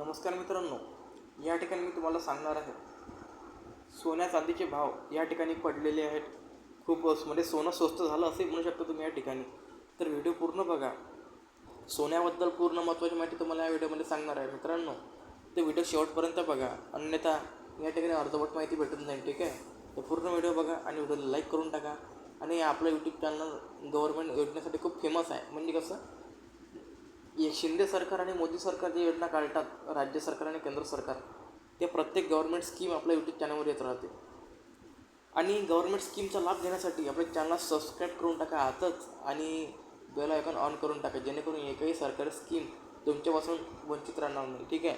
नमस्कार मित्रांनो या ठिकाणी मी तुम्हाला सांगणार आहे. सोन्या चांदीचे भाव या ठिकाणी पडलेले आहेत. खूप म्हणजे सोनं स्वस्त झालं असे म्हणू शकता तुम्ही या ठिकाणी. तर व्हिडिओ पूर्ण बघा. सोन्याबद्दल पूर्ण महत्त्वाची माहिती तुम्हाला या व्हिडिओमध्ये सांगणार आहे मित्रांनो. ते व्हिडिओ शेवटपर्यंत बघा. अन्यथा या ठिकाणी अर्धवट माहिती भेटत नाही ठीक आहे? तर पूर्ण व्हिडिओ बघा आणि व्हिडिओला लाईक करून टाका. आणि आपलं यूट्यूब चॅनल गव्हर्नमेंट योजनेसाठी खूप फेमस आहे. म्हणजे कसं? शिंदे सरकार आणि मोदी सरकार जी योजना काढतात राज्य सरकार आणि केंद्र सरकार ते प्रत्येक गव्हर्नमेंट स्कीम आपल्या यूट्यूब चॅनलवर येत राहते. आणि गव्हर्नमेंट स्कीमचा लाभ घेण्यासाठी आपल्या चॅनलला सबस्क्राईब करून टाका आताच आणि बेल आयकॉन ऑन करून टाका जेणेकरून एकही सरकारी स्कीम तुमच्यापासून वंचित राहणार नाही ठीक आहे?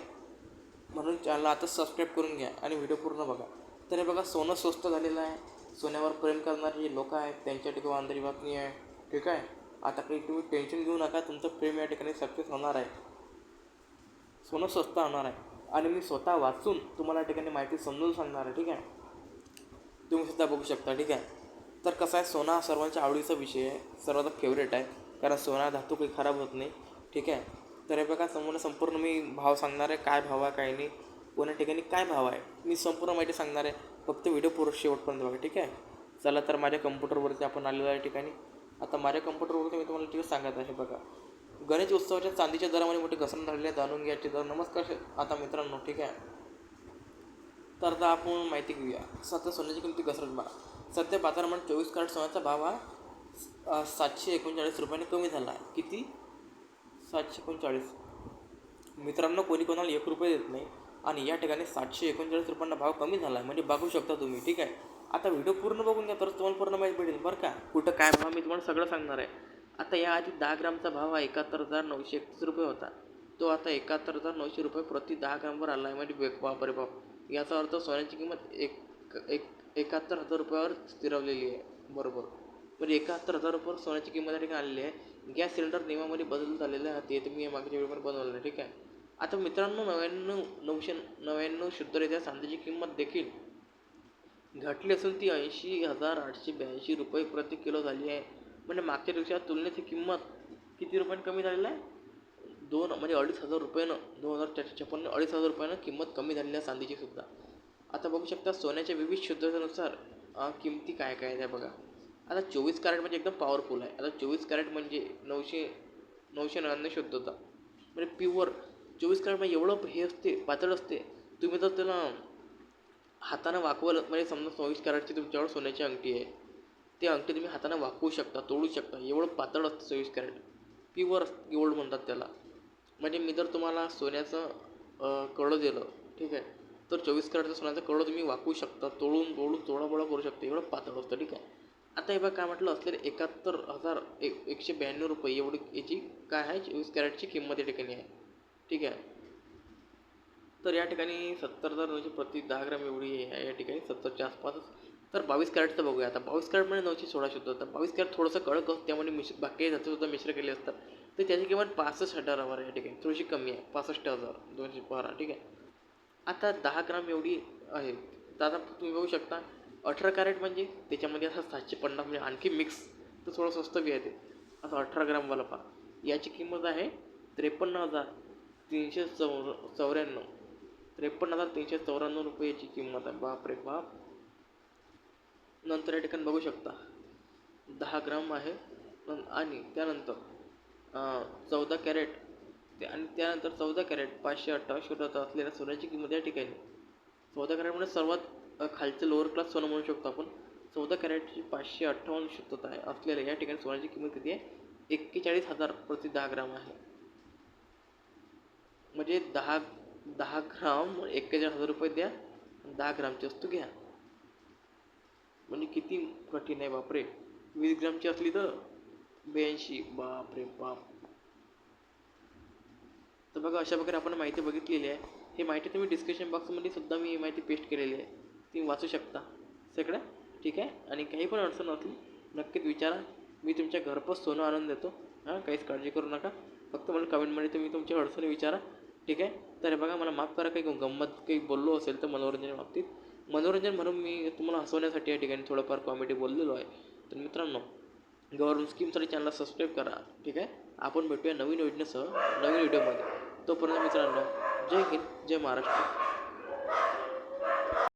म्हणून चॅनलला आताच सबस्क्राईब करून घ्या आणि व्हिडिओ पूर्ण बघा. तर हे बघा सोनं स्वस्त झालेलं आहे. सोन्यावर प्रेम करणारे जे लोक आहेत त्यांच्या ठिकाणी बातमी आहे ठीक आहे? आता काही तुम्ही टेन्शन घेऊ नका तुमचं प्रेम या ठिकाणी सक्सेस होणार आहे. सोनं स्वस्त होणार आहे. आणि मी स्वतः वाचून तुम्हाला या ठिकाणी माहिती समजून सांगणार आहे ठीक आहे? तुम्ही सुद्धा बघू शकता ठीक आहे? तर कसं आहे सोना हा सर्वांच्या आवडीचा विषय आहे सर्वांचा फेवरेट आहे. कारण सोना धातू काही खराब होत नाही ठीक आहे? तर हे बघा समोर संपूर्ण मी भाव सांगणार आहे काय भाव आहे काय नाही. कोण्या ठिकाणी काय भाव आहे मी संपूर्ण माहिती सांगणार आहे. फक्त व्हिडिओ पूर्ण शेवटपर्यंत बघा ठीक आहे? चला तर माझ्या कम्प्युटरवरती आपण आलेलो आहे ठिकाणी. आता माझ्या कम्प्युटरवरती मी तुम्हाला ठीक सांगत आहे बघा. गणेश उत्सवाच्या चांदीच्या दरामध्ये मोठी घसरण झालेली आहे जाणून घ्यायची तर नमस्कार आता मित्रांनो ठीक आहे. तर आता आपण माहिती घेऊया. सध्या सोन्याची किमती घसरत बघा. सध्या बाजारामध्ये चोवीस कॅरेट सोन्याचा भाव हा सातशे एकोणचाळीस रुपयाने कमी झाला आहे. किती? सातशे एकोणचाळीस. मित्रांनो कोणी कोणाला एक रुपये देत नाही आणि या ठिकाणी सातशे एकोणचाळीस रुपयांना भाव कमी झाला आहे म्हणजे बघू शकता तुम्ही ठीक आहे. आता व्हिडिओ पूर्ण बघून घ्या तरच तुम्हाला पूर्ण माहिती भेटेल बरं का? कुठं काय भाव मी तुम्हाला सगळं सांगणार आहे. आता याआधी दहा ग्रामचा भाव हा एकाहत्तर हजार नऊशे एकतीस रुपये होता. तो आता एकाहत्तर हजार नऊशे रुपये प्रति दहा ग्रामवर आला आहे म्हणजे बेक बापरे बाप. याचा अर्थ सोन्याची किंमत एक एक एकाहत्तर हजार रुपयावर स्थिरवलेली आहे बरोबर. म्हणजे एकाहत्तर हजार रुपयावर सोन्याची किंमत ठिकाणी आलेली आहे. गॅस सिलेंडर नियमामध्ये बदल झालेला आहे ते तुम्ही मागच्या वेळेवर बनवलं आहे ठीक आहे? आता मित्रांनो नव्याण्णव नऊशे नव्याण्णव शुद्धरित्या सांध्याची किंमत देखील घटली असून ती ऐंशी हजार आठशे ब्याऐंशी रुपये प्रति किलो झाली आहे. म्हणजे मागच्या दिवसात तुलनेत ही किंमत किती रुपयानं कमी झालेली आहे? दोन म्हणजे अडीच हजार रुपयानं दोन हजार चारशे छप्पन्न अडीच हजार रुपयानं किंमत कमी झालेली आहे चांदीची सुद्धा. आता बघू शकता सोन्याच्या विविध शुद्धतेनुसार किमती काय काय आहे त्या बघा. आता चोवीस कॅरेट म्हणजे एकदम पॉवरफुल आहे. आता चोवीस कॅरेट म्हणजे नऊशे नऊशे नव्याण्णव शुद्धता. म्हणजे प्युअर चोवीस कॅरेट म्हणजे एवढं हे असते पातळ असते. तुम्ही जर त्याला हातानं वाकवलं म्हणजे समजा चोवीस कॅरेटची तुमच्यावर सोन्याची अंगठी आहे ती अंगठी तुम्ही हातानं वाकवू शकता तोडू शकता एवढं पातळ असतं चोवीस कॅरेट प्युअर गोल्ड म्हणतात त्याला. म्हणजे मी जर तुम्हाला सोन्याचं कडं कळं दिलं ठीक आहे तर चोवीस कॅरेटचं सोन्याचं कळं तुम्ही वाकवू शकता तोडून तोडून तोडाबोडा करू शकता एवढं पातळ असतं ठीक आहे. आता हे बघा काय म्हटलं असलेले एकाहत्तर हजार एक एकशे ब्याण्णव रुपये एवढी याची काय आहे? चोवीस कॅरेटची किंमत या ठिकाणी आहे. ठीक आहे. तर या ठिकाणी सत्तर हजार नऊशे प्रति दहा ग्राम एवढी आहे या ठिकाणी सत्तरच्या आसपासच. तर बावीस कॅरेटचं बघूया आता. बावीस कॅरेटमध्ये म्हणजे नऊशे सोळा शुद्ध होतं बावीस कॅरेट थोडंसं कडक असतं त्यामध्ये मिश्र बाकी धातूसुद्धा मिश्र केले असतात. तर त्याची किंमत पासष्ट हजारावर या ठिकाणी. थोडीशी कमी आहे पासष्ट हजार दोनशे बारा ठीक आहे. आता दहा ग्राम एवढी आहे. तर आता तुम्ही बघू शकता अठरा कॅरेट म्हणजे त्याच्यामध्ये असं सातशे पन्नास म्हणजे आणखी मिक्स तर थोडं स्वस्त बी आहे ते. असं अठरा ग्रामवाला पहा. याची किंमत आहे त्रेपन्न हजार तीनशे चौ चौऱ्याण्णव. त्रेपन्न हजार तीनशे चौऱ्याण्णव रुपयाची किंमत आहे. बाप रे बाप. नंतर या ठिकाणी बघू शकता. दहा ग्राम आहे. आणि त्यानंतर चौदा कॅरेट. ते आणि त्यानंतर चौदा कॅरेट पाचशे अठ्ठावीस शुद्धता असलेल्या सोन्याची किंमत या ठिकाणी. चौदा कॅरेटमध्ये म्हणजे सर्वात खालचं लोअर क्लास सोनं म्हणू शकतो आपण. चौदा कॅरेटची पाचशे अठ्ठावन्न शुद्धता आहे. असलेल्या या ठिकाणी सोन्याची किंमत किती आहे? एक्केचाळीस हजार प्रति दहा ग्राम आहे. म्हणजे दहा दहा ग्राम एक्केचाळीस हजार रुपये द्या दहा ग्रामची वस्तू घ्या. म्हणजे किती कठीण आहे बापरे. वीस ग्रामची असली तर ब्याऐंशी. बापरे बाप. तर बघा अशा प्रकारे आपण माहिती बघितलेली आहे. ही माहिती तुम्ही डिस्क्रिप्शन बॉक्समध्ये सुद्धा मी माहिती पेस्ट केलेली आहे. तुम्ही वाचू शकता. सगळं ठीक आहे? आणि काही पण अडचण असली नक्कीच विचारा. मी तुमच्या घरपोच सोनं आणून देतो. हां काहीच काळजी करू नका. फक्त मला कमेंटमध्ये तुम्ही तुमच्या अडचणी विचारा. ठीक आहे? तर हे बघा मला माफ करा काही गंमत काही बोललो असेल तर मनोरंजन बाबतीत. मनोरंजन म्हणून मी तुम्हाला हसवण्यासाठी या ठिकाणी थोडंफार कॉमेडी बोललेलो आहे. तर मित्रांनो गव्हर्नमेंट स्कीमसाठी चॅनलला सबस्क्राईब करा ठीक आहे? आपण भेटूया नवीन योजनेसह नवीन व्हिडिओमध्ये तोपर्यंत मित्रांनो जय हिंद जय महाराष्ट्र.